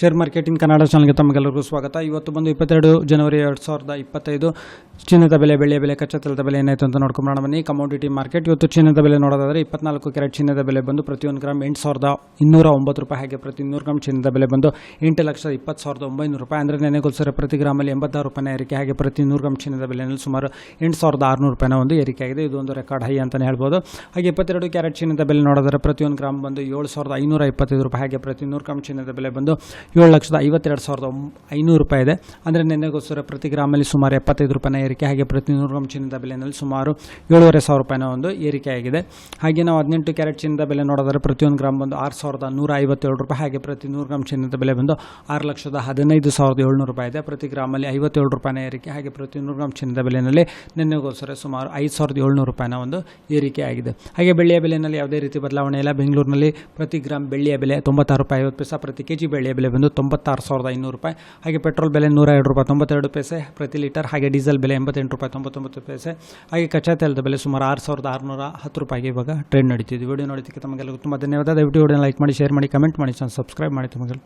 Share marketing Kannada ಚಾನಲ್ಗೆ ತಮಗೆಲ್ಲರಿಗೂ ಸ್ವಾಗತ. ಇವತ್ತು ಬಂದು ಇಪ್ಪತ್ತೆರಡು ಜನವರಿ ಎರಡು ಸಾವಿರದ ಇಪ್ಪತ್ತೈದು. ಚಿನ್ನದ ಬೆಲೆ ಬೆಳೆಯ ಬೆಲೆ ಕಚ್ಚಾ ಬೆಲೆ ಏನಾಯಿತು ಅಂತ ನೋಡ್ಕೊಂಬೋಣ ಬನ್ನಿ ಕಮೋಡಿಟಿ ಮಾರ್ಕೆಟ್ ಇವತ್ತು ಚಿನ್ನದ ಬೆಲೆ ನೋಡೋದಾದರೆ ಇಪ್ಪತ್ನಾಲ್ಕು ಕ್ಯಾರೆಟ್ ಚಿನ್ನದ ಬೆಲೆ ಬಂದು ಪ್ರತಿಯೊಂದು ಗ್ರಾಮ್ ಎಂಟು ಸಾವಿರದ ಇನ್ನೂರ ಒಂಬತ್ತು ರೂಪಾಯಿ ಹಾಗೆ ಪ್ರತಿ ನೂರು ಗ್ರಾಮ್ ಚಿನ್ನದ ಬೆಲೆ ಬಂದು ಎಂಟು ಲಕ್ಷದ ಇಪ್ಪತ್ತು ಸಾವಿರದ ಒಂಬೈನೂರು ರೂಪಾಯಿ. ಅಂದರೆ ನೆನೆಗೋಸ್ಕರ ಪ್ರತಿ ಗ್ರಾಮಲ್ಲಿ ಎಂಬತ್ತಾರು ರೂಪಾಯಿನ ಏರಿಕೆ ಹಾಗೆ ಪ್ರತಿ ನೂರು ಗ್ರಾಮ್ ಚಿನ್ನದ ಬೆಲೆಯಲ್ಲಿ ಸುಮಾರು ಎಂಟು ಸಾವಿರದ ಆರುನೂರು ರೂಪಾಯಿನ ಒಂದು ಏರಿಕೆ ಆಗಿದೆ. ಇದು ಒಂದು ರೆಕಾರ್ಡ್ ಹೈ ಅಂತಲೇ ಹೇಳ್ಬೋದು. ಹಾಗೆ ಇಪ್ಪತ್ತೆರಡು ಕ್ಯಾರೆಟ್ ಚಿನ್ನದ ಬೆಲೆ ನೋಡೋದಾದ್ರೆ ಪ್ರತಿಯೊಂದು ಗ್ರಾಮ್ ಬಂದು ಏಳು ಸಾವಿರದ ಐನೂರ ಇಪ್ಪತ್ತೈದು ರೂಪಾಯಿ ಹಾಗೆ ಪ್ರತಿ ನೂರು ಗ್ರಾಮ್ ಚಿನ್ನದ ಬೆಲೆ ಬಂದು ಏಳು ಲಕ್ಷದ ಐವತ್ತೆರಡು ಸಾವಿರದ ಐನೂರು ರೂಪಾಯಿ ಇದೆ. ಅಂದರೆ ನೆನೆಗೋಸ್ಕರ ಪ್ರತಿ ಗ್ರಾಮಲ್ಲಿ ಸುಮಾರು ಎಪ್ಪತ್ತೈದು ರೂಪಾಯಿನ ಏರಿಕೆ ಹಾಗೆ ಪ್ರತಿ ನೂರು ಗ್ರಾಮ್ ಚಿನ್ನದ ಬೆಲೆಯಲ್ಲಿ ಸುಮಾರು ಏಳುವರೆ ಸಾವಿರ ರೂಪಾಯಿನ ಒಂದು ಏರಿಕೆಯಾಗಿದೆ. ಹಾಗೆ ನಾವು ಹದಿನೆಂಟು ಕ್ಯಾರೆಟ್ ಚಿನ್ನದ ಬೆಲೆ ನೋಡಿದರೆ ಪ್ರತಿಯೊಂದು ಗ್ರಾಮ್ ಬಂದು ಆರು ಸಾವಿರದ ನೂರ ಐವತ್ತೇಳು ರೂಪಾಯಿ, ಹಾಗೆ ಪ್ರತಿ ನೂರು ಗ್ರಾಮ್ ಚಿನ್ನದ ಬೆಲೆ ಬಂದು ಆರು ಲಕ್ಷದ ಹದಿನೈದು ಸಾವಿರದ ಏಳ್ನೂರು ರೂಪಾಯಿ ಇದೆ. ಪ್ರತಿ ಗ್ರಾಮಲ್ಲಿ ಐವತ್ತೇಳು ರೂಪಾಯಿನ ಏರಿಕೆ, ಹಾಗೆ ಪ್ರತಿ ನೂರು ಗ್ರಾಮ್ ಚಿನ್ನದ ಬೆಲೆಯಲ್ಲಿ ನಿನ್ನೆಗೋಸ್ಕರ ಸುಮಾರು ಐದು ಸಾವಿರದ ಏಳ್ನೂರು ರೂಪಾಯಿನ ಒಂದು ಏರಿಕೆ ಆಗಿದೆ ಹಾಗೆ ಬೆಳ್ಳಿಯ ಬೆಲೆಯಲ್ಲಿ ಯಾವುದೇ ರೀತಿ ಬದಲಾವಣೆ ಇಲ್ಲ. ಬೆಂಗಳೂರಿನಲ್ಲಿ ಪ್ರತಿ ಗ್ರಾಮ್ ಬೆಳ್ಳಿಯ ಬೆಲೆ ತೊಂಬತ್ತಾರು ರೂಪಾಯಿ, ಐವತ್ತು ಪೈಸೆ, ಪ್ರತಿ ಕೆ ಜಿ ಬೆಳ್ಳಿಯ ಬೆಲೆ ಬಂದು ತೊಂಬತ್ತಾರು ಸಾವಿರದ ಐನೂರು ರೂಪಾಯಿ. ಹಾಗೆ ಪೆಟ್ರೋಲ್ ಬೆಲೆ ನೂರ ಎರಡು ರೂಪಾಯಿ, ತೊಂಬತ್ತೆರಡು ಪೈಸೆ ಪ್ರತಿ ಲೀಟರ್. ಹಾಗೆ ಡೀಸೆಲ್ ಬೆಲೆ ಎಂಬತ್ತೆಂಟು ರೂಪಾಯಿ ತೊಂಬತ್ತೊಂಬತ್ತು ಪೈಸೆ. ಹಾಗೆ ಕಚ್ಚಾ ತೈಲದ ಬೆಲೆ ಸುಮಾರು ಆರು ಸಾವಿರದ ಆರುನೂರ ಹತ್ತು ರೂಪಾಯಿಗೆ ಇವಾಗ ಟ್ರೆಂಡ್ ನಡೀತಿದೆ. ವಿಡಿಯೋ ನೋಡೋದಕ್ಕೆ ತಮಗೆಲ್ಲ ತುಂಬ ಧನ್ಯವಾದ. ದಯವಿಟ್ಟು ವಿಡಿಯೋ ಲೈಕ್ ಮಾಡಿ ಶೇರ್ ಮಾಡಿ ಕಮೆಂಟ್ ಮಾಡಿ ಸಬ್ಸ್ಕ್ರೈಬ್ ಮಾಡಿ. ತಮಗೆಲ್ಲ